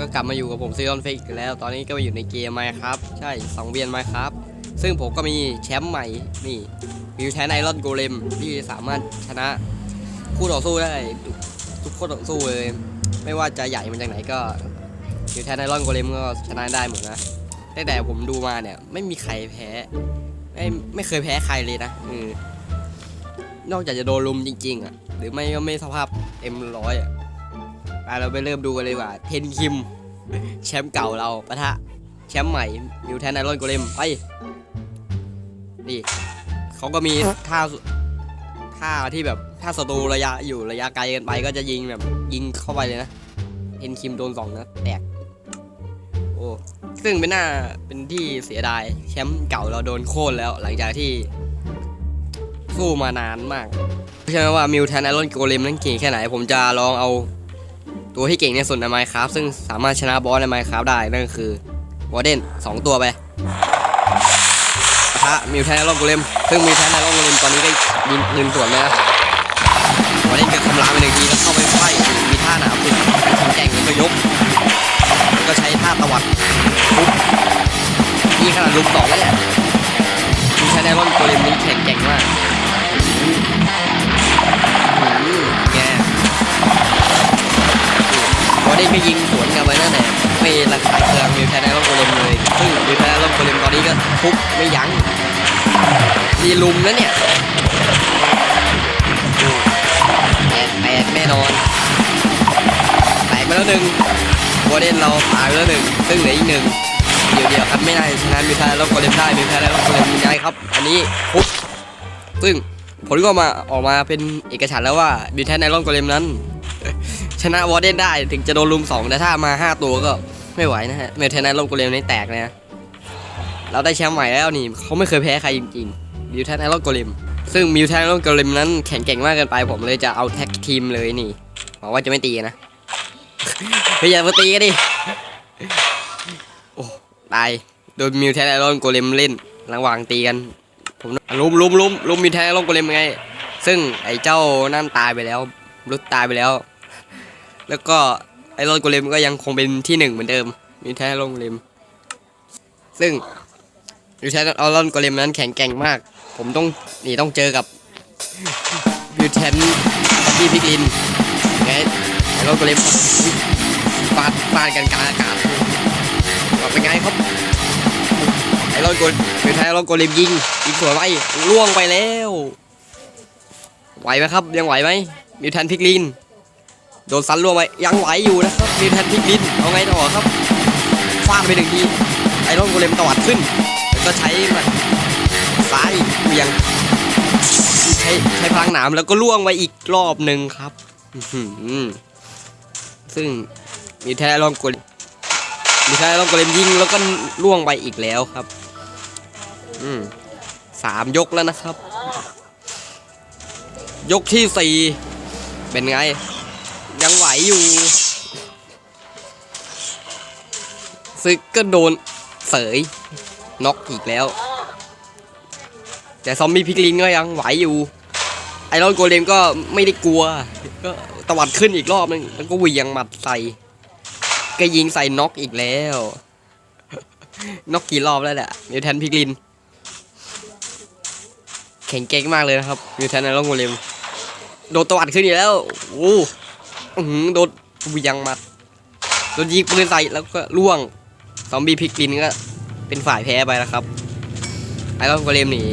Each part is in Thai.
ก็กลับมาอยู่กับผมซีออนเฟกแล้ว ตอนนี้ก็มาอยู่ในเกมไมครับ ใช่สองเวียนไมครับ ซึ่งผมก็มีแชมป์ใหม่ นี่วิวแทนไอรอนโกเลมที่สามารถชนะคู่ต่อสู้ได้ทุกคู่ต่อสู้เลย ไม่ว่าจะใหญ่มาจากไหนก็วิวแทนไอรอนโกเลมก็ชนะได้หมดนะตั้งแต่ผมดูมาเนี่ย ไม่มีใครแพ้ ไม่ไม่เคยแพ้ใครเลยนะอนอกจากจะโดนลุมจริง ๆ อะ หรือไม่ก็ไม่สภาพเอ็มร้อยอะ ไปเราไปเริ่มดูกันเลยดีกว่า เทนคิม แชมป์เก่าเราปะทะ แชมป์ใหม่มิวแทนไอรอนโกเลมไป นี่เขาก็มีท่าสุท่าที่แบบถ้าศัตรูระยะอยู่ระยะไกลเกันไป ก็จะยิงแบบยิงเข้าไปเลยนะเทนคิมโดนสองนะแตกโอ้ซึ่งเป็นหน้าเป็นที่เสียดายแชมป์เก่าเราโดนโค่นแล้ว หลังจากที่สู้มานานมากใช่ไหมว่ามิวแทนไอรอนโกเลมนั้นเก่งแค่ไหน ผมจะลองเอา ตัวที่เก่งในสุดในไมค์ครับซึ่งสามารถชนะบอสในไมค์ครับได้นั่นคือวอร์เดนสองตัวไปปะทะมิวแทนไอรอนโกเลมซึ่งมิวแทนไอรอนโกเลมตอนนี้ก็ยิงยิงสวนเลยนะวอร์เดนก็คำรามไปหนึ่งทีแล้วเข้าไปไฟมีท่าหนาวคือแข็งแกร่งแล้วก็ยกก็ใช้ท่าตวัดปุ๊บนี่ขนาดลุกสองแล้วเนี่ยมิวแทนไอรอนโกเลมนี่แข็งแกร่งมากแก ได้ไปยิงสวนกันไปนั่นแหละไม่ระคายเคืองมิวแทนไอรอนโกเลมเลย ซึ่งมิวแทนไอรอนโกเลมตอนนี้ก็ทุบไม่ยั้งมีลุมนะเนี่ยแตกแตกแน่นอนแตกไปแล้วหนึ่งโวเดนเราตายไปแล้วหนึ่งซึ่งเหลืออีกหนึ่งเดี๋ยวเดียวครับไม่ได้ชนะมิวแทนไอรอนโกเลมได้มิวแทนไอรอนโกเลมยังไงครับ อันนี้ทุบซึ่งผลก็มาออกมาเป็นเอกฉันแล้วว่ามิวแทนไอรอนโกเลมนั้น ชนะวอร์เดนได้ถึงจะโดนลุมสองแต่ถ้ามา 5 ตัวก็ไม่ไหวนะฮะเมลเทนไนท์ลมกูเลมนี่แตกเลยนะ เราได้แชมป์ใหม่แล้วนี่เขาไม่เคยแพ้ใครจริงๆมิวแทนไนลมกูเลมซึ่งมิวแทนไนลมกูเลมนั้นแข็งแกร่งมากเกินไปผมเลยจะเอาแท็กทีมเลยนี่หวังว่าจะไม่ตีนะไม่อย่ามาตีกันดิโอ้ตายโดนมิวแทนไนลมกูเลมเล่นระหว่างตีกันผมลุมลุมลุมลุมมิวแทนไนลมกูเลมไง ซึ่งไอ้เจ้านั่นตายไปแล้วรุดตายไปแล้ว แล้วก็ไอรอนโกเลมก็ยังคงเป็นที่หนึ่งเหมือนเดิม มีแท้ไอรอนโกเลม ซึ่งมีแท้ไอรอนโกเลมนั้นแข็งแกร่งมาก ผมต้องนี่ต้องเจอกับวิวแทนที่พิกลินไงไอรอนโกเลมฟาดฟาดกันกลางอากาศว่าเป็นไงครับไอรอนโกวิวแทนไอรอนโกเลมยิงยิงสวยไหมล่วงไปแล้ว ไหวไหมครับ ยังไหวไหมมิวแทนพิกลิน โดนซันล่วงไปยังไหวอยู่นะครับมีแทนพิกลิ้นเอาไงต่อครับฟาดไปหนึ่งทีไอรอนโกเลมตวัดขึ้นแล้วก็ใช้มันซ้ายเวียงใช้ใช้พลังหนามแล้วก็ล่วงไปอีกรอบหนึ่งครับซึ่งมีแทนไอรอนโกเลมมีแทนไอรอนโกเลมยิงแล้วก็ล่วงไปอีกแล้วครับสามยกแล้วนะครับ ยกที่สี่เป็นไง ยังไหวอยู่ซึกก็โดนเสยน็อกอีกแล้ว แต่ซอมบี้พิกลินก็ยังไหวอยู่ ไอรอนโกเลมก็ไม่ได้กลัว ก็ตวัดขึ้นอีกรอบนึงแล้วก็เวียงหมัดใส่ก็ยิงใส่น็อกอีกแล้วน็อกกี่รอบแล้วแหละมิวแทนพิกลินแข็งเก่งมากเลยนะครับมิวแทนไอรอนโกเลมโดนตวัดขึ้นอีกแล้วโอ้ อื้อหือโดนเวียงมัดโดนยิงปืนใส่แล้วก็ล่วงซอมบี้พลิกลินก็เป็นฝ่ายแพ้ไปแล้วครับไอรอนโกเลมนี่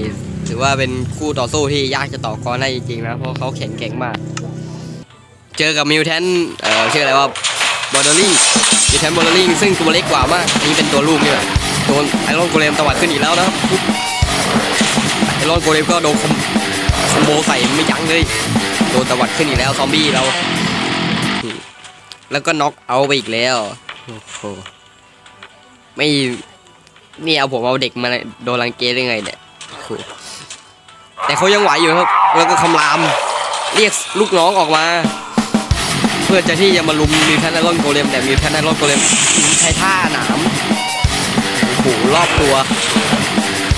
ถือว่าเป็นคู่ต่อสู้ที่ยากจะต่อกรได้จริงๆนะเพราะเขาแข็งแกร่งมาก เจอกับมิวแทนเอ่อชื่ออะไรว่าบอร์ดอรี่มิวแทนบอร์ดอรี่ซึ่งตัวเล็กกว่ามากนี่เป็นตัวลูกนี่แหละโดนไอรอนโกเลมตวัดขึ้นอีกแล้วนะปุ๊บไอรอนโกเลมก็โดนคอมคอมโบใส่ไม่ยั้งเลยโดนตวัดขึ้นอีกแล้วซอมบี้เรา แล้วก็น็อกเอาท์ไปอีกแล้วโอ้โหไม่นี่เอาผมเอาเด็กมาโดนรังเกได้ไงเนี่ยโอ้โหแต่เขายังไหวอยู่ครับ แล้วก็คำราม เรียกลูกน้องออกมา เพื่อจะที่จะมาลุมมีแพนไอรอนโกเลมแต่มีแพนไอรอนโกเลมใช้ท่าหนามโอ้โหรอบตัว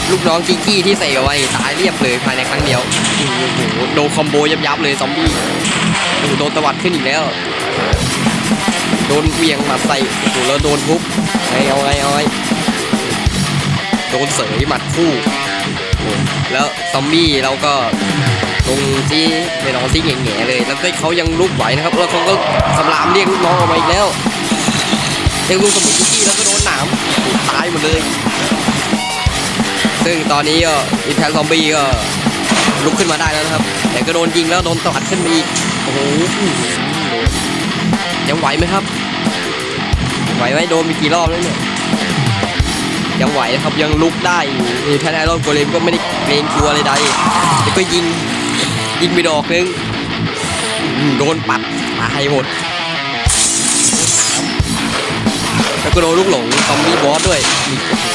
ลูกน้องจิกกี้ที่ใส่เอาไว้ตายเรียบเลยภายในครั้งเดียวโอ้โหโดนคอมโบยับยับๆเลยซอมบี้โอ้โหโดนตวัดขึ้นอีกแล้วโดโดนเวียงมัดใส่โอ้โหแล้วโดนทุบไงเอาไงเอาไงโดนเสยหมัดคู่ แล้วซอมบี้เราก็ตรงที่ไม่นอนที่แง่ๆเลย แล้วก็เขายังลุกไหวนะครับ แล้วเขาก็สำรามเรียกลูกน้องออกมาอีกแล้วเรียกลูกสมุนคุกกี้แล้วก็โดนหนามตายหมดเลย ซึ่งตอนนี้ก็อีแทนซอมบี้ก็ลุกขึ้นมาได้แล้วนะครับ แต่ก็โดนยิงแล้วโดนตัดขึ้นมาอีก โอ้โห ยังไหวไหมครับ ไหวไหมโดนมีกี่รอบแล้วเนี่ย ยังไหวนะครับยังลุกได้อยู่แทนไอรอนโกเลมก็ไม่ได้เกรงกลัวอะไรใดแต่ก็ยิงยิงไปดอกนึงโดนปัดตายหมดแล้วก็โดนลูกหลงซอมบี้บอสด้วย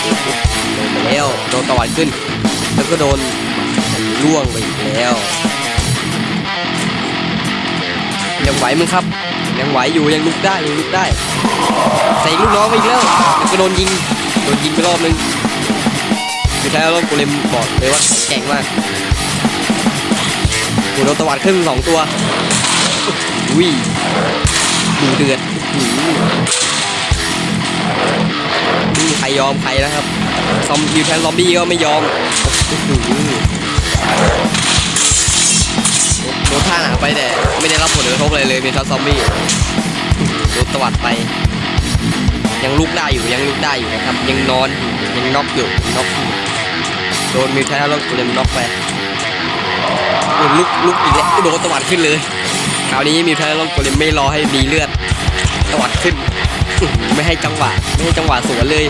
โอ้โหโดนไปแล้วโดนตวัดขึ้น แล้วก็โดนล่วงไปอีกแล้วยังไหวมั้งครับ ยังไหวอยู่ยังลุกได้ยังลุกได้ใส่ลูกน้องไปอีกแล้วแล้วก็โดนยิงโดนยิงไปรอบนึงคือใช้อารมณ์กูเลมบอกเลยว่าแข็งมากโหโดนตวัดขึ้นสองตัวอุ้ยดูเดือดอื้อหือไม่มีใครยอมใครนะครับซอมยูแทนซอมบี้ก็ไม่ยอมอื้อหือ โดนท่าหนาไปแต่ไม่ได้รับผลกระทบอะไรเลยเป็นทัสซอมบี้โดนตวัดไป ยังลุกได้อยู่ยังลุกได้อยู่นะครับ ยังนอนอยู่ยังน็อกอยู่น็อกอยู่โดนมิวแทนแล้วกูเลมน็อกไปโดนลุกลุกอีกแล้วโดนตวัดขึ้นเลยคราวนี้มิวแทนแล้วกูเลมไม่รอให้ดีเลือดตวัดขึ้นไม่ให้จังหวะไม่ให้จังหวะสวนเลย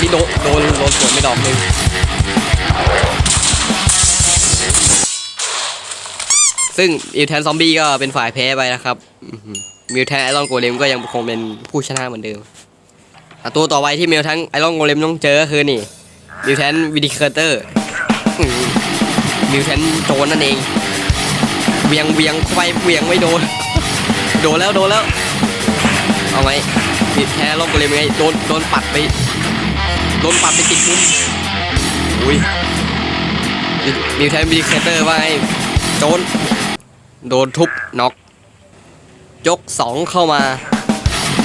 นี่โดนโดนโดนสวนไปดอกหนึ่ง ซึ่งมิวแทนซอมบี้ก็เป็นฝ่ายแพ้ไปนะครับมิวแทนไอรอนโกเลมก็ยังคงเป็นผู้ชนะเหมือนเดิมตัวต่อไปที่มิวแทนไอรอนโกเลมต้องเจอก็คือนี่มิวแทนวิดิเคเตอร์มิวแทนโจนนั่นเองเวียงเวียงไปเวียงไม่โดน โดนแล้วโดนแล้ว เอาไงมิวแทนไอรอนโกเลมไงโดนโดนปัดไป โดนปัดไปติดมุมอุ้ยมิวแทนวิดิเคเตอร์ว่าไงโจน โดนทุบน็อกยกสองเข้ามา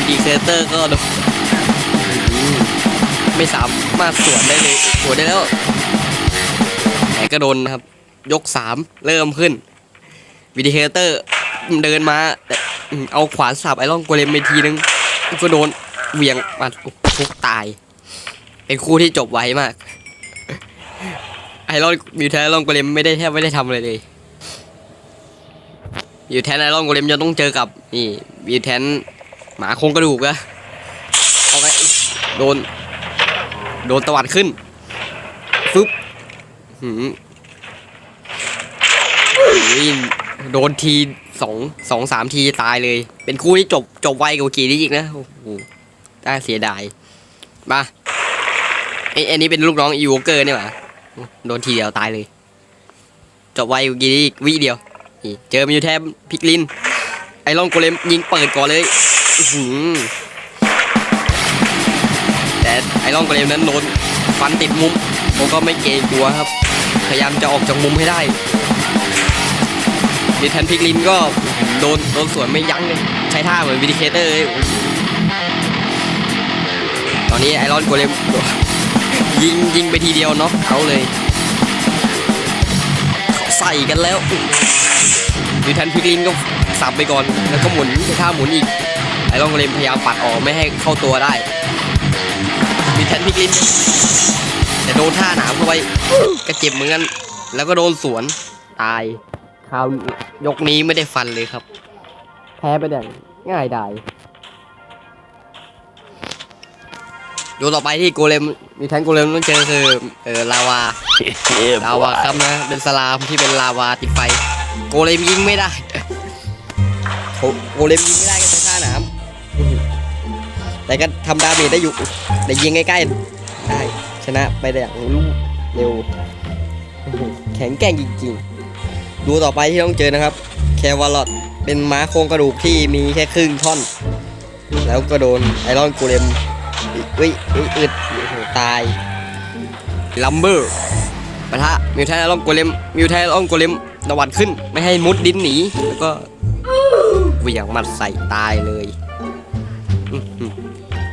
ดีเคเตอร์ก็โดนไม่สามารถสวนได้เลยสวนได้แล้วแต่ก็โดนนะครับ ยกสามเริ่มขึ้นวิดีเคเตอร์เดินมาแต่อืมเอาขวานสับไอรอนโกเลมไปทีนึง ก็โดนเวียงมาทุกตาย เป็นคู่ที่จบไวมาก ไอรอนมิวแทนไอรอนโกเลมไม่ได้แทบไม่ได้ทำอะไรเลย อยู่แทนไอรอนโกเลมจะต้องเจอกับนี่มีแทนหมาโครงกระดูกอะเอาไงโดน โดนตวัดขึ้นฟึบหืมโดนทีสองสองสามทีตายเลย เป็นคู่ที่จบจบไวกว่ากี่นี้อีกนะโอ้โหน่าเสียดายมาไอ้ไอันนี้เป็นลูกน้องอีวอเกอร์นี่ยหว่าโดนทีเดียวตายเลย จบไวกว่ากี่นี้อีกวิเดียว นี่เจอมิวแทมพิกลิน ไอรอนโกเลมยิงเปิดก่อนเลยหือแต่ไอรอนโกเลมนั้นโดนฟันติดมุมผมก็ไม่เกรงกลัวครับ พยายามจะออกจากมุมให้ได้มิแทนพิกลินก็โดนโดนสวนไม่ยั้งเลยใช้ท่าเหมือนวิดิเคเตอร์เลยตอนนี้ไอรอนโกเลมยิงยิงไปทีเดียวเนาะเอาเลย เขาใส่กันแล้ว ดิทันพิกลินก็สับไปก่อน แล้วก็หมุนใช้ท่าหมุนอีก ไอ้ลองเลมพยายามปัดออกไม่ให้เข้าตัวได้ดิทันพิกลินแต่โดนท่าหนามเข้าไปก็เจ็บเหมือนกัน แล้วก็โดนสวนตายคราวยกนี้ไม่ได้ฟันเลยครับ แพ้ไปอย่างง่ายดายดูต่อไปที่โกเลมมีทันโกเลมต้องเจอคือเออลาวาลาวาครับนะเป็นสลามที่เป็นลาวาติดไฟ โกเลมยิงไม่ได้โกเลมยิงไม่ได้ก็ใช้ท่าหนามแต่ก็ทำดาเมจได้อยู่แต่ยิงใกล้ๆได้ชนะไปได้อย่างรวดเร็ว แข็งแกร่งจริงๆ ดูต่อไปที่ต้องเจอนะครับ แควาลอตเป็นม้าโครงกระดูกที่มีแค่ครึ่งท่อน แล้วก็โดนไอรอนโกเลมอุ้ยอุ้ยอึดตายลัมเบอร์ปะทะมิวแทนอรมณ์โกเลมมิวแทนอรมณ์โกเลม ตะวันขึ้นไม่ให้มุดดินหนีแล้วก็เหวี่ยงมัดใส่ตายเลย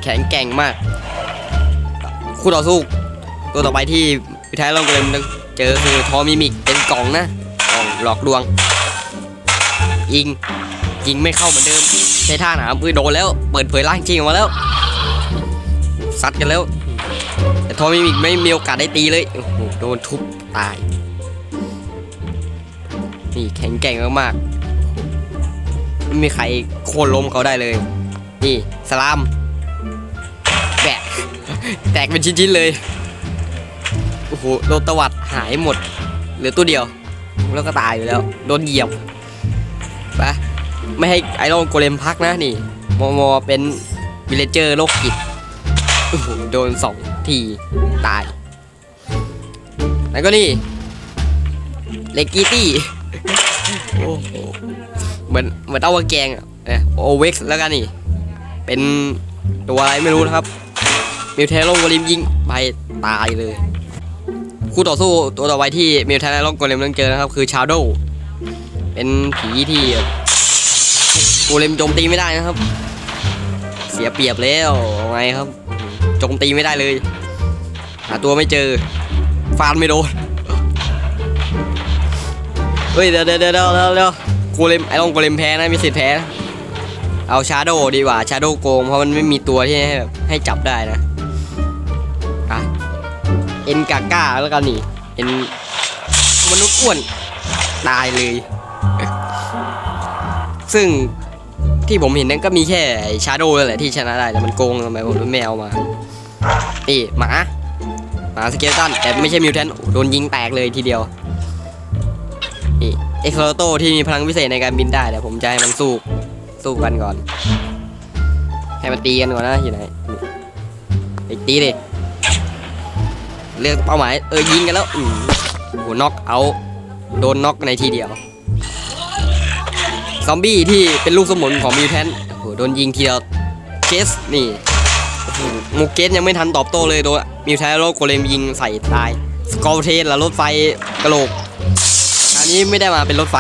แข็งแกร่งมากคู่ต่อสู้ตัวต่อไปที่พิทายลองโกเลมเจอคือทอมิมิกเป็นกล่องนะกล่องหลอกลวง ยิงยิงไม่เข้าเหมือนเดิมใช้ท่าหนามอุ้ยโดนแล้ว เปิดเผยร่างจริงออกมาแล้วซัดกันแล้ว แต่ทอมิมิกไม่มีโอกาสได้ตีเลยโอ้โหโดนทุบตาย นี่แข็งแกร่งมากๆไม่มีใครโค่นล้มเขาได้เลย นี่สลามแบะแตกเป็นชิ้นๆเลยโอ้โหโดนตวัดหายหมดเหลือตัวเดียว แล้วก็ตายอยู่แล้ว โดนเหยียบไปไม่ให้ไอรอนโกเลมพักนะนี่มอมอเป็นวิเลเจอร์โรคจิตโโดนสองทีตาย แล้วก็นี่ เลกิตี้ โอ้โหเหมือนเหมือนเต้าแกงอะเนี่ยโอเว็กซ์แล้วกันนี่ เป็นตัวอะไรไม่รู้นะครับมิวเทลงโกลิมยิงไปตายเลยคู่ต่อสู้ตัวต่อไปที่มิวเทลงโกลิมต้องเจอนะครับ คือชาโดเป็นผีที่โกเลมโจมตีไม่ได้นะครับ เสียเปรียบแล้วไงครับโจมตีไม่ได้เลยหาตัวไม่เจอฟานไม่โดน เฮ้ยเดี๋ยวเดี๋ยวเดี๋ยวเดี๋ยวเดี๋ยวโกเลมไอ้องโกเลมแพ้นะมีสิทธิ์แพ้เอาชาโดดีกว่าชาโดโกงเพราะมันไม่มีตัวที่ให้แบบให้จับได้นะอะเอ็นกาก้าแล้วกันนี่เอ็นมนุษย์อ้วนตายเลย ซึ่งที่ผมเห็นนั้นก็มีแค่ชาโดนั่นแหละที่ชนะได้แต่มันโกงทำไมผมไม่เอามานี่หมาหมาสเกลตันแต่ไม่ใช่มิวแทนโดนยิงแตกเลยทีเดียว เอ็กโคโตที่มีพลังพิเศษในการบินได้แต่ผมจะให้มันสู้สู้กันก่อน ให้มันตีกันก่อนนะอยู่ไหนไปตีดิเลือกเป้าหมายเออยิงกันแล้วอืมโหน็อกเอาโดนน็อกในทีเดียว ซอมบี้ที่เป็นลูกสมุนของมิวแทนโอ้โหโดนยิงทีเดียวเกสนี่หมูเกสยังไม่ทันตอบโต้เลยโดนมิวแทนโลโกเลมยิงใส่ตาย สกอร์เทนละรถไฟกระโหลก นี้ไม่ได้มาเป็นรถไฟ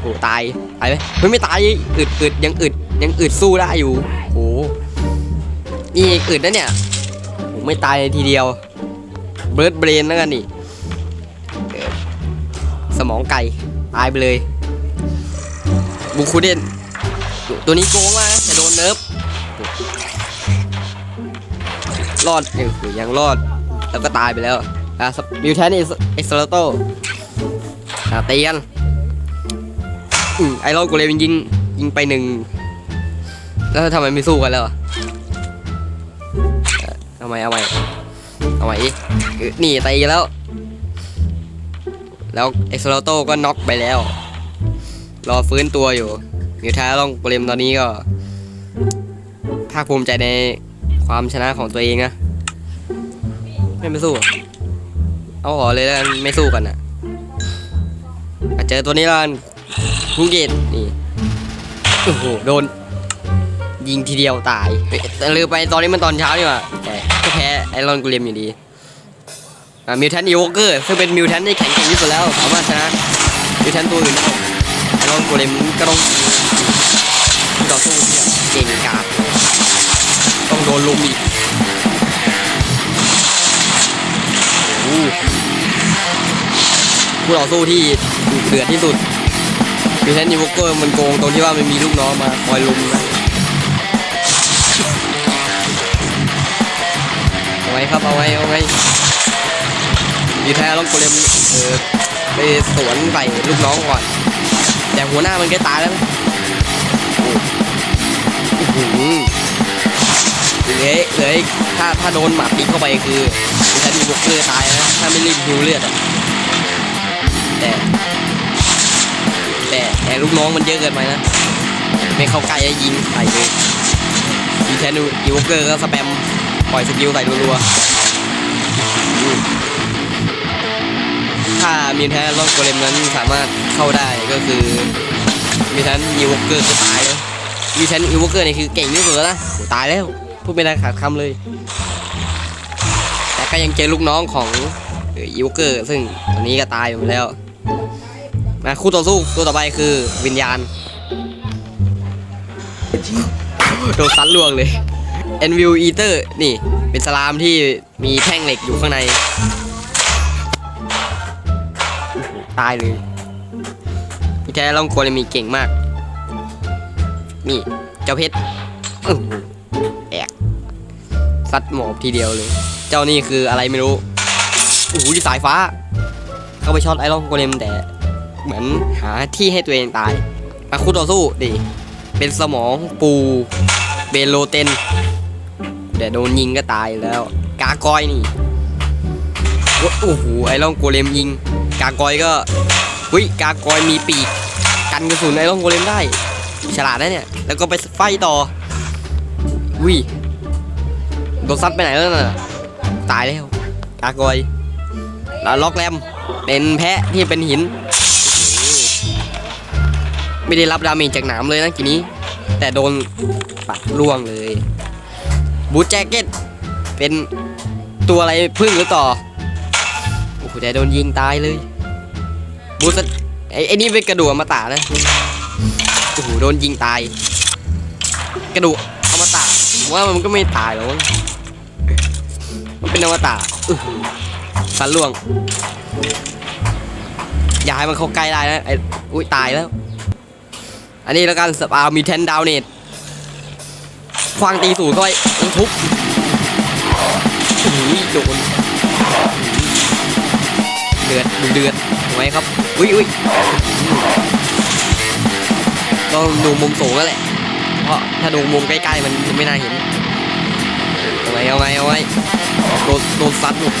โอ้ตายตายไหมเฮ้ยไม่ตายอึดอึดยังอึดยังอึดสู้ได้อยู่โอ้นี่อึดนะเนี่ยโอ้ไม่ตายทีเดียวเบิร์ดเบรนแล้วกันนี่สมองไก่ตายไปเลยบูคูเดนตัวนี้โกงมากนะแต่โดนเนิร์ฟรอดเออยังรอดแล้วก็ตายไปแล้วอะมิวแทนเอ็กซ์โลโต อะตีกันอืมไอรอนกูเลยยิงยิงไปหนึ่งแล้วทำไมไม่สู้กันแล้วทำไมเอาใหม่เอาใหม่อีกเอ้นี่ตีแล้ว แล้วเอ็กซ์โลโต้ก็น็อกไปแล้ว รอฟื้นตัวอยู่มิวท้าลองโกเลมตอนนี้ก็ ภาคภูมิใจในความชนะของตัวเองนะ ไม่ไปสู้ เอาหอเลยแล้วไม่สู้กันอะอะ เจอตัวนี้แล้วกันภูเก็ตนี่โอ้โหโดน ยิงทีเดียวตายแต่ลืมไปตอนนี้มันตอนเช้านี่หว่าแต่ก็แพ้ไอรอนกูเลียมอยู่ดีอ่ามิวแทนอีโวเกอร์ซึ่งเป็นมิวแทนที่แข็งแกร่งที่สุดแล้วสามารถชนะมิวแทนตัวอื่นได้ไอรอนกูเลียมก็ต้องต่อสู้ที่เก่งกาจต้องโดนลุมอีกโอ้โหคู่ต่อสู้ที่เดือดที่สุดคือแทนนิวเกอร์มันโกงตรงที่ว่ามันมีลูกน้องมาคอยลุมนะเอาไว้ครับเอาไว้เอาไว้ดีแท้ต้องโกเลมเออไปสวนใส่ลูกน้องก่อน แต่หัวหน้ามันแกตายแล้วโอ้โหเหลือเหลือถ้าถ้าโดนหมัดตีเข้าไปคือดีแท้นิวเกอร์ตายนะถ้าไม่รีบฮิวเลือดอะ แต่ แต่แต่ลูกน้องมันเยอะเกินไปนะ ไม่เข้าใกล้จะยิงใส่เลยดีแทนูอีวอเกอร์ก็สแปมปล่อยสกิลใส่รัวๆถ้ามีแท้รอบโกเลมนั้นสามารถเข้าได้ก็คือ มีแทนอีวอเกอร์ก็ตายแล้วมีแทนอีวอเกอร์นี่คือเก่งที่สุดแล้วนะตายแล้วพูดไม่ได้ขาดคำเลย แต่ก็ยังเจอลูกน้องของอีวเกอร์ ซึ่งตอนนี้ก็ตายไปหมดแล้ว มาคู่ต่อสู้ตัวต่อไปคือวิญญาณโดนซัดล่วงเลยเอ็นวิวอีเตอร์นี่ เป็นสลามที่มีแท่งเหล็กอยู่ข้างใน ตายเลยมีแท้ล่องโกเลมีเก่งมาก นี่ เจ้าเพชรอื้อหือแอกซัดหมอบทีเดียวเลย เจ้านี่คืออะไรไม่รู้โอ้โหสายฟ้า เข้าไปช็อตไอรอนโกเลมแต่ เหมือนหาที่ให้ตัวเองตายมาคู่ต่อสู้ดิเป็นสมองปูเบโลเตนเดี๋ยวโดนยิงก็ตายแล้ว กากอยนี่โอ้โหไอรอนโกเลมยิง กากอยก็วิกากอยมีปีก กันกระสุนไอรอนโกเลมได้ ฉลาดนะเนี่ย แล้วก็ไปไฟต่อวิโดนซัดไปไหนแล้วน่ะตายแล้ว กากอยแล้วล็อกแรม เป็นแพะที่เป็นหิน ไม่ได้รับดาเมจจากหนามเลยนะกีนี้ แต่โดนปัดล่วงเลย บูทแจ็คเก็ตเป็นตัวอะไรพึ่งหรือต่อ โอ้โหแต่โดนยิงตายเลย บูสไอ้ไอ้นี่เป็นกระดูกอมตะนะ โอ้โหโดนยิงตาย กระดูกอมตะว่ามันก็ไม่ตายหรอกมันเป็นอมตะ สันล่วง อย่าให้มันเข้าใกล้ได้นะไอ้อุ้ยตายแล้ว อันนี้แล้วกันสปามีเทนดาวเนตควางตีสูงเข้าไปทุบอุ้ยโดนเดือดดูเดือดถูกไหมครับอุ้ยอุ้ยต้องดูมุมสูงแล้วแหละ เพราะถ้าดูมุมใกล้ๆมันไม่น่าเห็นเอาไงเอาไงเอาไงโดนโดนซัดโอ้โห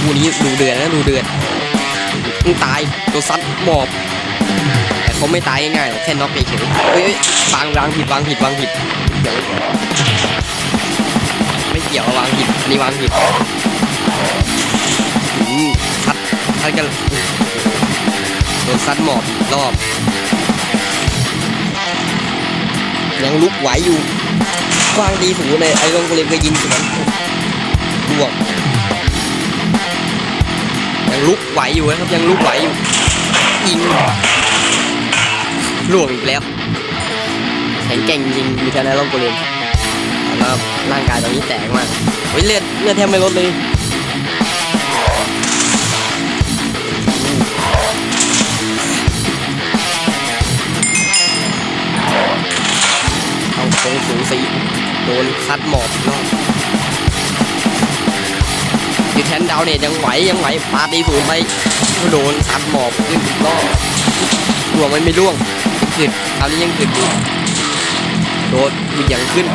คู่นี้ดูเดือดนะดูเดือดมึงตายโดนซัดหมอบแต่เขาไม่ตายง่ายๆหรอกแค่น็อกเฉยๆเฮ้ยเฮ้ยวางวางผิดวางผิดวางผิดเดี๋ยวไม่เกี่ยววางผิดอันนี้วางผิดอืมซัดซัดกันโดนซัดหมอบรอบยังลุกไหวอยู่กว้างดีสูเลยไอ้ลงโกเลมก็ยิงสวน ดวงยังลุกไหวอยู่นะครับยังลุกไหวอยู่ยิงล่วงอีกแล้วแข็งแกร่งจริงมีแค่ไอ้ลงโกเลมแล้วร่างกายตอนนี้แตกมากเฮ้ยเลือดเลือดแทบไม่ลดเลยเอาโค้งสูงสีโดนคัดหมอบนอก รอบอยู่แทนดาวเนตยังไหวยังไหวปาตีสูไปก็โดนคัดหมอบขึ้นกรอบร่วมันไม่ร่วงขึ้นคราวนี้ยังขึ้นอยู่โดนมีอย่างขึ้น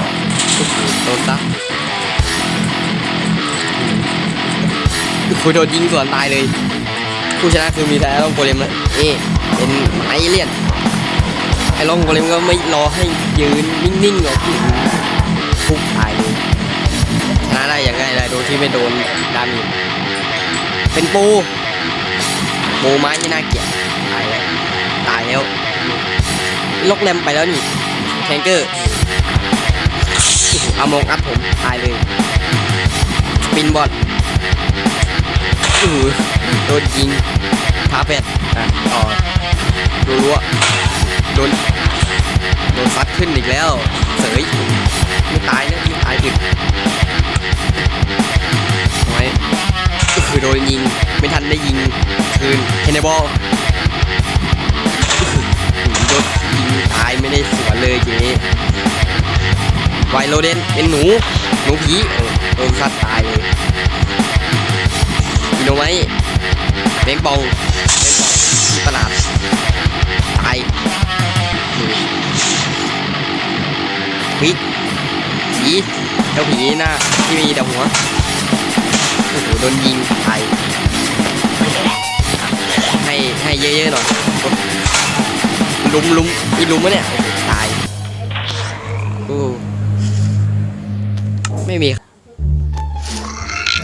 โดนซะคุยโดนยิงส่วนตายเลยผู้ชนะคือมีแต่ไอ้ลองโกเลมนะเอ๊ะเป็นไอเลียนไอ้ลองโกเลมก็ไม่รอให้ยืนนิ่งๆหรอกทุบตายเลยชนะได้ อย่างง่ายเลยโดยที่ไม่โดนดาเมจเป็นปู ปูไม้ที่น่าเกลียดตายแล้วตายแล้วล็อกแรมไปแล้วนี่แทงเกอร์อามองอัพผมตายเลยสปินบอลอือโดนยิงท้าเป็ดอะต่อรัวโดนโดนซัดขึ้นอีกแล้ว เสยไม่ตายนะไม่ตายดึก ไมก็คือโดนยิง ไม่ทันได้ยิง คืนเฮนเนบอลโดนยิงตายไม่ได้สวนเลยเจ๊ไวโรเดนเป็นหนู หนูผีเออโดนซัดตายเลยอินโนไว้เบงปองเบงปองที่ประหลาดตายผีผีเจ้าผีหน้าที่มีแต่หัว โอ้โหโดนยิงตายให้ให้เยอะๆหน่อยลุมลุมอีลุมมะเนี่ยโอ้โหตายโอ้ไม่มี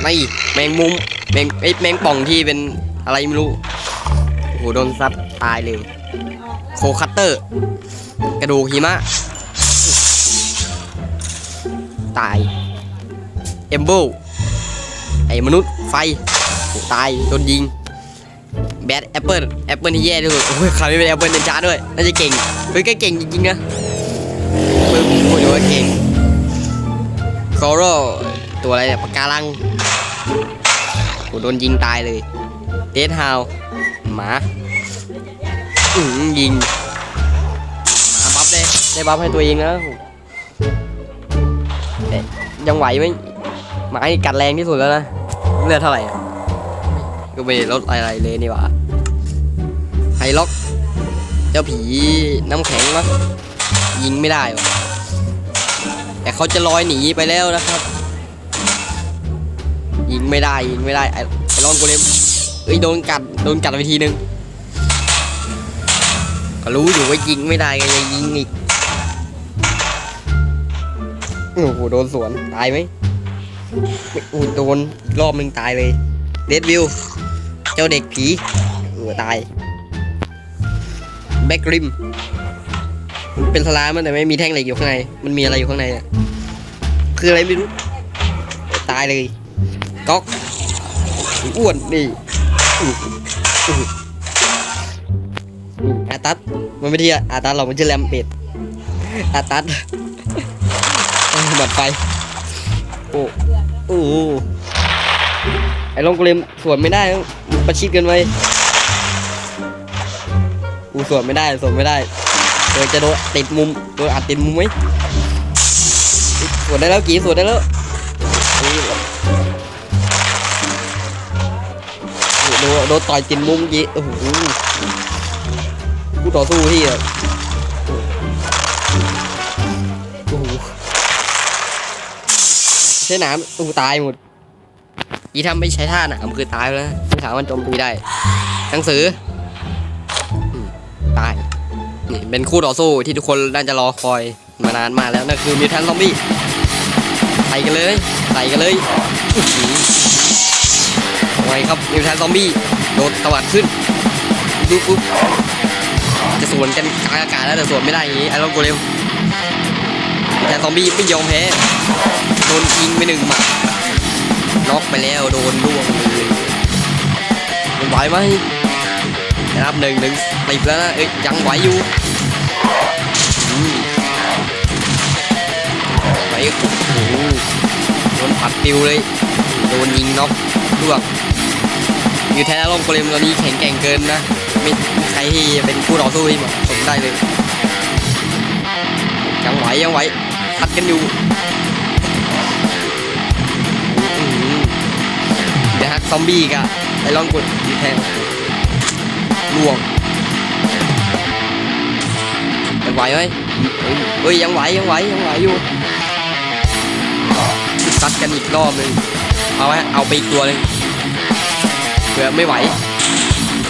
ไม่แมงมุมแมงไอ้แมงป่องที่เป็นอะไรไม่รู้โอ้โหโดนซัดตายเลยโคคัตเตอร์ กระดูกหิมะ ตาย เอมเบิล ไอ้มนุษย์ไฟตายโดนยิงแบดแอปเปิลแอปเปิลที่แย่ที่สุดโอ้ยคราวนี้เป็นแอปเปิลเดนชาร์ด้วยน่าจะเก่งเฮ้ยก็เก่งจริงๆนะเฮ้ยโอ้ยว่าเก่งโคโรตัวอะไรเนี่ยปาการังโหโดนยิงตายเลยเดดฮาวหมาอืยิงหมาบัฟได้ได้บัฟให้ตัวเองนะแต่ยังไหวไหมหมานี่กัดแรงที่สุดแล้วนะ เลือดเท่าไหร่อะก็ไม่ลดอะไรเลยนี่หว่าไฮล็อก เจ้าผีน้ำแข็งวะยิงไม่ได้วะแต่เขาจะลอยหนีไปแล้วนะครับ ยิงไม่ได้ยิงไม่ได้ไอ้ไอ้รอนโกเลมเอ้ยโดนกัดโดนกัดไปทีนึงก็รู้อยู่ว่ายิงไม่ได้ก็ยังยิงอีกโอ้โหโดนสวนตายไหม อ้โหโดนอีกรอบหนึ่งตายเลยเดดวิว เจ้าเด็กผีเออตาย แบ็กริม มันเป็นสลามมันแต่ไม่มีแท่งเหล็กอยู่ข้างใน มันมีอะไรอยู่ข้างในอะคืออะไรไม่รู้ ตายเลยก๊อกอ้วนนี่อื้ออื้อนี่อาตัสมันไม่ใช่อาตัสหรอกมันชื่อแรมเป็ดอาตัสเออบัดไฟโอ้ ไอ้ลงกเลมสวนไม่ได้ประชิดกินไปกูสวนไม่ได้สวนไม่ได้เดี๋ยวจะโดนติดมุมโดนอัดติดมุมไหมสวนได้แล้วกี่สวนได้แล้วโดนโดนต่อยติดมุมกี่โอ้โหกูต่อสู้ที่อะ ใช้หนามโอ้ตายหมดยี่ทำไม่ใช้ท่าหนามคือตายแล้วไม่สามารถโจมตีได้หนังสือตายนี่เป็นคู่ต่อสู้ที่ทุกคนน่าจะรอคอยมานานมากแล้วนั่นคือมิวแทนซอมบี้ใส่กันเลยใส่กันเลยอื้อหือไงครับมิวแทนซอมบี้โดดตวัดขึ้นดูปุ๊บจะสวนกันกลางอากาศแล้วแต่สวนไม่ได้อย่างนี้ไอ้ลองโกเร็วมิวแทนซอมบี้ไม่ยอมแพ้ โดนยิงไปหนึ่งหมัดน็อกไปแล้วโดนล่วงเลยยังไหวไหมนะครับหนึ่งหนึ่งติดแล้วนะเอ้ยยังไหวอยู่อืมไปโอ้โหโดนปัดปิวเลย โดนยิงน็อกล่วงอยู่แท้ลงโกเลมตอนนี้แข็งแกร่งเกินนะไม่ไม่ใครที่เป็นคู่ต่อสู้ที่เหมาะสมได้เลยยังไหวยังไหวพัดกันอยู่ ซอมบี้กะไอรอนกดดีแทงล่วงยังไหวไหมเฮ้ยยังไหวยังไหวยังไหวอยู่ซัดกันอีกรอบนึงเอาไว้เอาไปอีกตัวนึงเผื่อไม่ไหว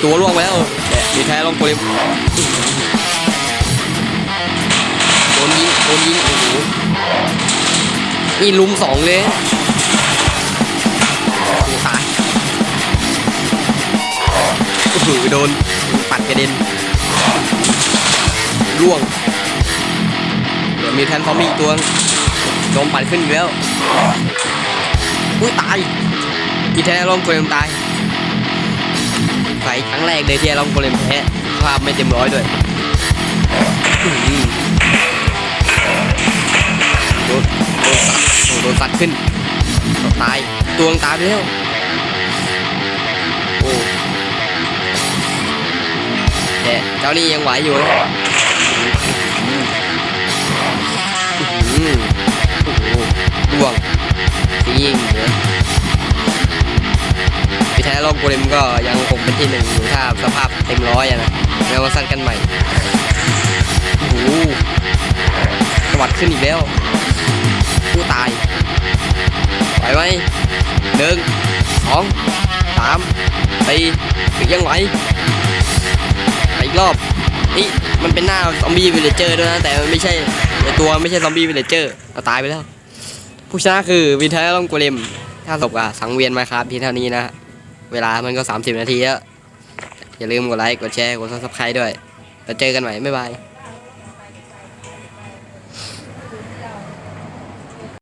ตัวล่วงไปแล้วแต่ดีแท้ลองโกเลมโดนยิงโดนยิงโอ้โหนี่ลุมสองเลยตาย โอ้โหโดนปัดกระเด็นร่วงเดี๋ยวมีแทนซอมบี้อีกตัวโดนปัดขึ้นอีกแล้วอุ้ยตายพี่แท้ร่องโกเลมตายไฟครั้งแรกเลยที่ร่องโกเลมแพ้ภาพไม่เต็มร้อยด้วยโดนโดนสัดโอ้โหโดนสัดขึ้นตายตัวมันตายไปแล้วโอ้ แต่เจ้านี่ยังไหวอยู่นะอื้อหือโอ้โหดวงจริงเหรอพี่แท้โลกโกเลมก็ยังคงเป็นที่หนึ่งอยู่ถ้าสภาพเต็มร้อยอะนะแล้วมาสั้นกันใหม่โอ้สวัสดขึ้นอีกแล้ว ผู้ตายไหวไหมหนึ่งสองสามสี่ยังไหว รอบนี่มันเป็นหน้าซอมบี้วิลเลเจอร์ด้วยนะแต่มันไม่ใช่ต่ตัวไม่ใช่ซอมบี้วิลเลเจอร์เราตายไปแล้ว ผู้ชนะคือวินเทอร์ลองโกเลมถ้าจบกับสังเวียนมาครับเพียงเท่านี้นะ เวลามันก็ 30 นาทีแล้ว อย่าลืมกดไลค์กดแชร์กดซับสไครต์ด้วยแล้วเจอกันใหม่บ๊ายบาย